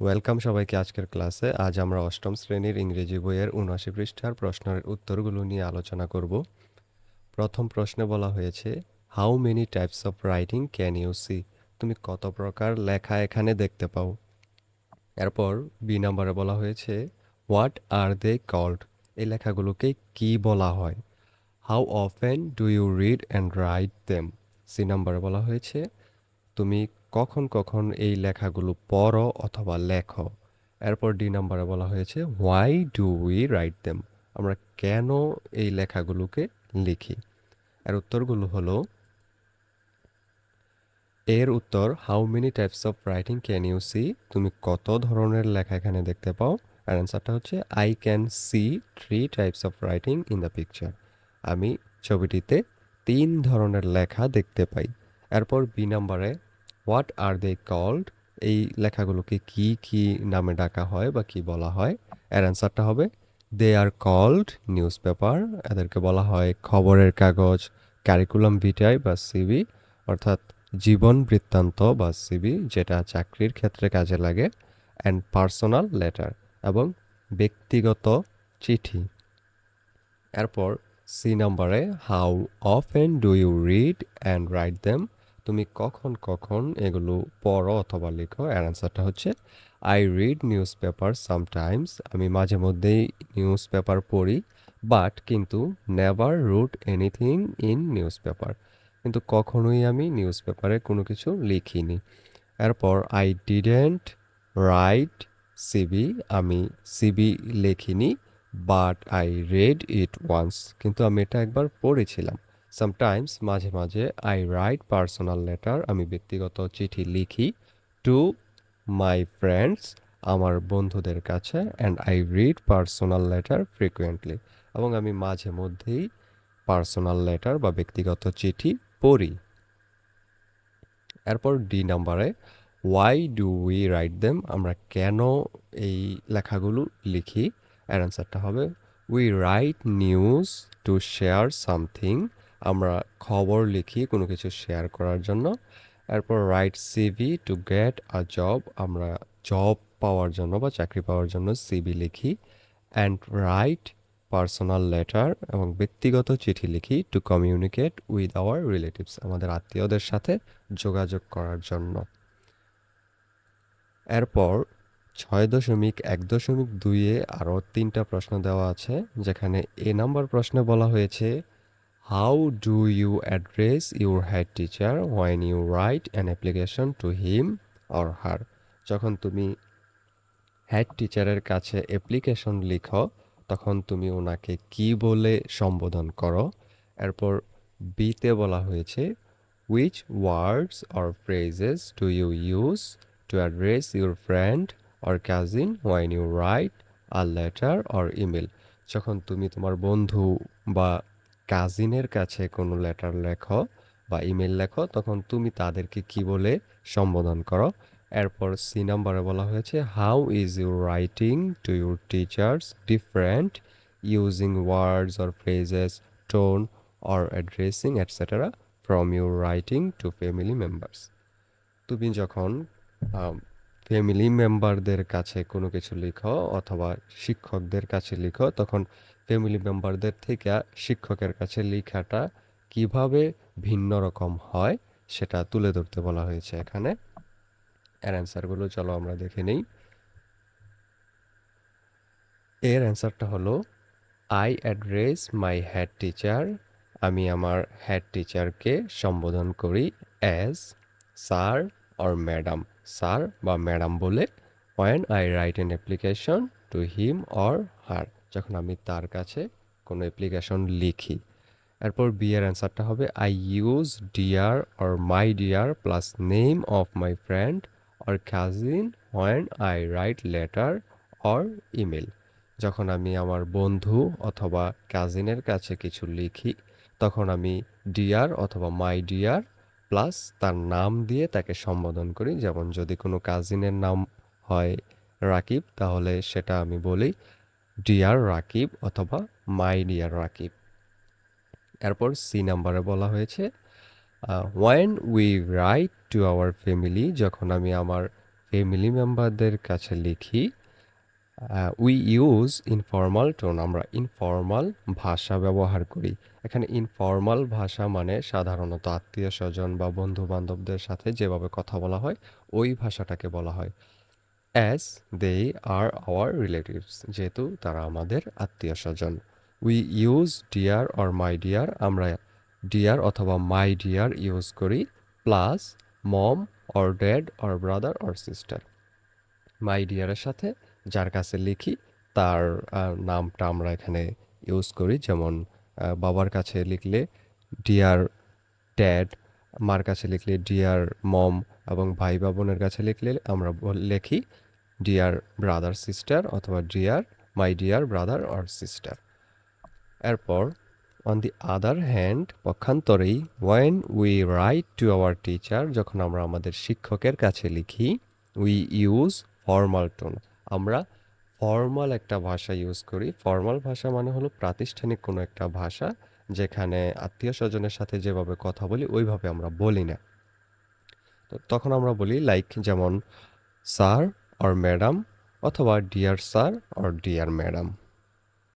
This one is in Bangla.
ওয়েলকাম সবাইকে আজকের ক্লাসে। আজ আমরা অষ্টম শ্রেণির ইংরেজি বইয়ের উনআশি পৃষ্ঠার প্রশ্নের উত্তরগুলো নিয়ে আলোচনা করব। প্রথম প্রশ্নে বলা হয়েছে how many types of writing can you see তুমি কত প্রকার লেখা এখানে দেখতে পাও? এরপর বি নম্বরে বলা হয়েছে হোয়াট আর দে কল্ড এই লেখাগুলোকে কি বলা হয়? How often do you read and write them C নম্বরে বলা হয়েছে, তুমি কখন কখন এই লেখাগুলো পড়ো অথবা লেখো। এরপর ডি নাম্বারে বলা হয়েছে why do we write them আমরা কেন এই লেখাগুলোকে লিখি? এর উত্তরগুলো হলো, এর উত্তর how many types of writing can you see তুমি কত ধরনের লেখা এখানে দেখতে পাও? আর অ্যান্সারটা হচ্ছে I can see three types of writing in the picture আমি ছবিটিতে তিন ধরনের লেখা দেখতে পাই। এরপর বি নাম্বারে হোয়াট আর দে কল্ড, এই লেখাগুলোকে কি কি নামে ডাকা হয় বা কি বলা হয়, এর অ্যান্সারটা হবে, they are called newspaper এদেরকে বলা হয় খবরের কাগজ ক্যারিকুলাম ভিটাই বা সিবি অর্থাৎ জীবন বৃত্তান্ত বা সিবি যেটা চাকরির ক্ষেত্রে কাজে লাগে অ্যান্ড পার্সোনাল লেটার এবং ব্যক্তিগত চিঠি। এরপর সি নম্বরে, how of often do you read and write them? তুমি কখন কখন এগুলো পড়ো অথবা লিখো। এর অ্যান্সারটা হচ্ছে I read newspaper sometimes আমি মাঝে মধ্যেই নিউজ পেপার পড়ি বাট কিন্তু never wrote anything in newspaper কিন্তু কখনোই আমি নিউজ পেপারে কোনো কিছু লিখিনি। এরপর আই ডিডেন্ট রাইট সিবি আমি সিবি লিখিনি but I read it once কিন্তু আমি এটা একবার পড়েছিলাম। সামটাইমস মাঝে মাঝে আই রাইট পার্সোনাল লেটার আমি ব্যক্তিগত চিঠি লিখি টু মাই ফ্রেন্ডস আমার বন্ধুদের কাছে and I read personal letter frequently এবং আমি মাঝে মধ্যেই পার্সোনাল লেটার বা ব্যক্তিগত চিঠি পড়ি। এরপর ডি নাম্বারে why do we write them আমরা কেন এই লেখাগুলো লিখি? অ্যান্সারটা হবে we write news to share something আমরা খবর লিখি কোনো কিছু শেয়ার করার জন্য। এরপর write CV to get a job আমরা জব পাওয়ার জন্য বা চাকরি পাওয়ার জন্য সিভি লিখি। অ্যান্ড রাইট পার্সোনাল লেটার এবং ব্যক্তিগত চিঠি লিখি to communicate with our relatives আমাদের আত্মীয়দের সাথে যোগাযোগ করার জন্য। এরপর ছয় দশমিক এক দশমিক দুইয়ে আরও তিনটা প্রশ্ন দেওয়া আছে, যেখানে এ নাম্বার প্রশ্নে বলা হয়েছে how do you address your head teacher when you write an application to him or her যখন তুমি হেড টিচারের কাছে অ্যাপ্লিকেশন লিখো, তখন তুমি ওনাকে কি বলে সম্বোধন করো? এরপর বিতে বলা হয়েছে which words or phrases do you use to address your friend or cousin when you write a letter or email যখন তুমি তোমার বন্ধু বা কাজিনের কাছে কোনো লেটার লেখো বা ইমেল লেখো, তখন তুমি তাদেরকে কি বলে সম্বোধন করো। এরপর সি নাম্বারে বলা হয়েছে how is your writing to your teachers different using words or phrases tone or addressing etcetera from your writing to family members তুমি যখন ফ্যামিলি মেম্বারদের কাছে কোনো কিছু লিখো অথবা শিক্ষকদের কাছে লিখো, তখন ফ্যামিলি মেম্বারদের থেকে শিক্ষকের কাছে লেখাটা কীভাবে ভিন্ন রকম হয় সেটা তুলে ধরতে বলা হয়েছে এখানে। এর অ্যান্সারগুলো চলো আমরা দেখে নিই। এর অ্যান্সারটা হলো I address my head teacher আমি আমার হেড টিচারকে সম্বোধন করি as sir or madam sir বা ম্যাডাম বলে when I write an application to him or her যখন আমি তার কাছে কোনো অ্যাপ্লিকেশন লিখি। এরপর বি এর অ্যান্সারটা হবে I use dear or my dear plus name of my friend or cousin when I write letter or email যখন আমি আমার বন্ধু অথবা কাজিনের কাছে কিছু লিখি, তখন আমি ডিয়ার অথবা মাই ডিয়ার প্লাস তার নাম দিয়ে তাকে সম্বোধন করি। যেমন যদি কোনো কাজিনের নাম হয় রাকিব, তাহলে সেটা আমি বলি ডিয়ার রাকিব অথবা মাই ডিয়ার রাকিব এরপর সি নাম্বারে বলা হয়েছে when we write to our family যখন আমি আমার ফ্যামিলি মেম্বারদের কাছে লিখি উই ইউজ ইনফর্মাল টোন আমরা ইনফর্মাল ভাষা ব্যবহার করি। এখানে ইনফর্মাল ভাষা মানে সাধারণত আত্মীয় স্বজন বা বন্ধু বান্ধবদের সাথে যেভাবে কথা বলা হয়, ওই ভাষাটাকে বলা হয়। As they are our relatives যেহেতু তারা আমাদের আত্মীয় স্বজন। We use dear or my dear আমরা ডিয়ার অথবা মাই ডিয়ার ইউজ করি plus mom or dad or brother or sister my ডিয়ারের সাথে, যার কাছে লিখি, তার নামটা আমরা এখানে ইউজ করি, যেমন বাবার কাছে লিখলে ডিয়ার ড্যাড মার কাছে লিখলে ডিয়ার মম এবং ভাই বা বোনের কাছে লিখলে আমরা লিখি ডিয়ার ব্রাদার সিস্টার অথবা dear my dear brother or sister এরপর on the other hand পক্ষান্তরেই when we write to our teacher যখন আমরা আমাদের শিক্ষকের কাছে লিখি উই ইউজ ফর্মাল টোন আমরা ফর্মাল একটা ভাষা ইউজ করি। ফর্মাল ভাষা মানে হলো প্রাতিষ্ঠানিক কোনো একটা ভাষা যেখানে আত্মীয় স্বজনের সাথে যেভাবে কথা বলি, ওইভাবে আমরা বলি না। তো তখন আমরা বলি লাইক যেমন স্যার অর ম্যাডাম অথবা dear sir or dear madam